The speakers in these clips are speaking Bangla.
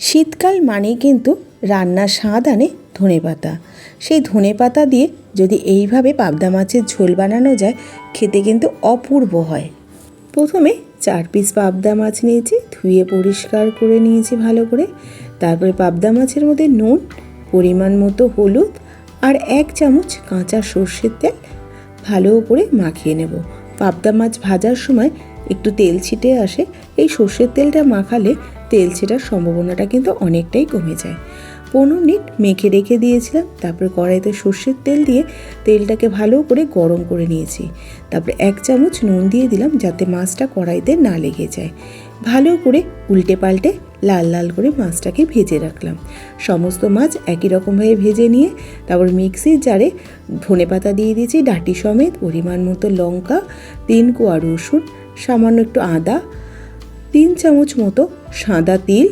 শীতকাল মানেই কিন্তু রান্নার স্বাদ আনে ধনে পাতা সেই ধনে পাতা দিয়ে যদি এইভাবে পাবদা মাছের ঝোল বানানো যায়, খেতে কিন্তু অপূর্ব হয়। প্রথমে চার পিস পাবদা মাছ নিয়েছি, ধুয়ে পরিষ্কার করে নিয়েছি ভালো করে। তারপরে পাবদা মাছের মধ্যে নুন, পরিমাণ মতো হলুদ আর এক চামচ কাঁচা সর্ষের তেল ভালো করে মাখিয়ে নেব। পাবদা মাছ ভাজার সময় একটু তেল ছিটে আসে, এই সর্ষের তেলটা মাখালে তেল ছেটার সম্ভাবনাটা কিন্তু অনেকটাই কমে যায়। পনেরো মিনিট মেখে রেখে দিয়েছিলাম, তারপরে কড়াইতে সর্ষের তেল দিয়ে তেলটাকে ভালো করে গরম করে নিয়েছি। তারপরে এক চামচ নুন দিয়ে দিলাম যাতে মাছটা কড়াইতে না লেগে যায়। ভালো করে উল্টে পাল্টে লাল লাল করে মাছটাকে ভেজে রাখলাম। সমস্ত মাছ একই রকমভাবে ভেজে নিয়ে তারপর মিক্সির জারে ধনে পাতা দিয়ে দিয়েছি, ডাঁটি সমেত, পরিমাণ মতো লঙ্কা, তিন কোয়া রসুন, সামান্য একটু আদা তিন চামচ মতো সাদা তিল,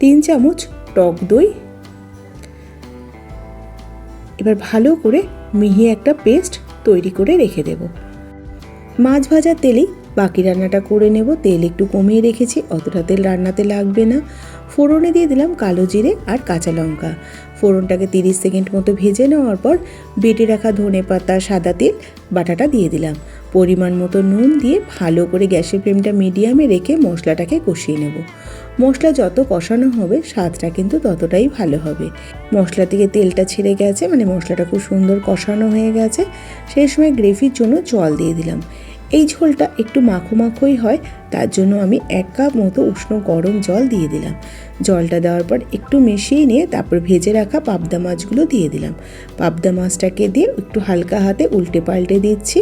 তিন চামচ টক দই। এবার ভালো করে মিহি একটা পেস্ট তৈরি করে রেখে দেব। মাছ ভাজার তেলেই বাকি রান্নাটা করে নেব। তেল একটু কমিয়ে রেখেছি, অতটা তেল রান্নাতে লাগবে না। ফোড়নে দিয়ে দিলাম কালো জিরে আর কাঁচা লঙ্কা। ফোড়নটাকে তিরিশ সেকেন্ড মতো ভেজে নেওয়ার পর বেটে রাখা ধনে পাতা সাদা তেল, বাটাটা দিয়ে দিলাম। পরিমাণ মতো নুন দিয়ে ভালো করে গ্যাসের ফ্লেমটা মিডিয়ামে রেখে মশলাটাকে কষিয়ে নেব। মশলা যত কষানো হবে, স্বাদটা কিন্তু ততটাই ভালো হবে। মশলা থেকে তেলটা ছেড়ে গেছে মানে মশলাটা খুব সুন্দর কষানো হয়ে গেছে। সেই সময় গ্রেভির জন্য জল দিয়ে দিলাম। এই ঝোলটা একটু মাখো মাখোই হয়, তার জন্য আমি এক কাপ মতো উষ্ণ গরম জল দিয়ে দিলাম। জলটা দেওয়ার পর একটু মিশিয়ে নিয়ে তারপর ভেজে রাখা পাবদা মাছগুলো দিয়ে দিলাম। পাবদা মাছটাকে দিয়ে একটু হালকা হাতে উল্টে পাল্টে দিচ্ছি।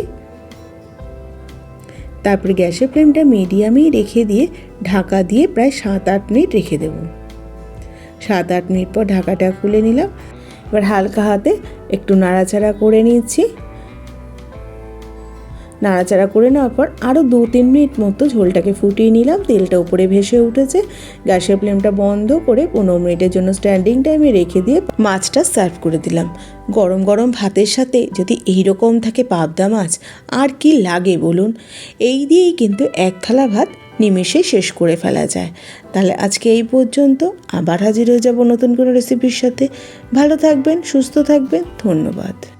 তারপরে গ্যাসের ফ্লেমটা মিডিয়ামেই রেখে দিয়ে ঢাকা দিয়ে প্রায় সাত আট মিনিট রেখে দেব। সাত আট মিনিট পর ঢাকাটা খুলে নিলাম। এবার হালকা হাতে একটু নাড়াচাড়া করে নিচ্ছি। নাড়াচাড়া করে নেওয়ার পর আরও দু তিন মিনিট মতো ঝোলটাকে ফুটিয়ে নিলাম। তেলটা উপরে ভেসে উঠেছে। গ্যাসের ফ্লেমটা বন্ধ করে পনেরো মিনিটের জন্য স্ট্যান্ডিং টাইমে রেখে দিয়ে মাছটা সার্ভ করে দিলাম। গরম গরম ভাতের সাথে যদি এই রকম থাকে পাবদা মাছ, আর কি লাগে বলুন? এই দিয়েই কিন্তু এক থালা ভাত নিমেষে শেষ করে ফেলা যায়। তাহলে আজকে এই পর্যন্ত। আবার হাজির হয়ে যাব নতুন কোনো রেসিপির সাথে। ভালো থাকবেন, সুস্থ থাকবেন। ধন্যবাদ।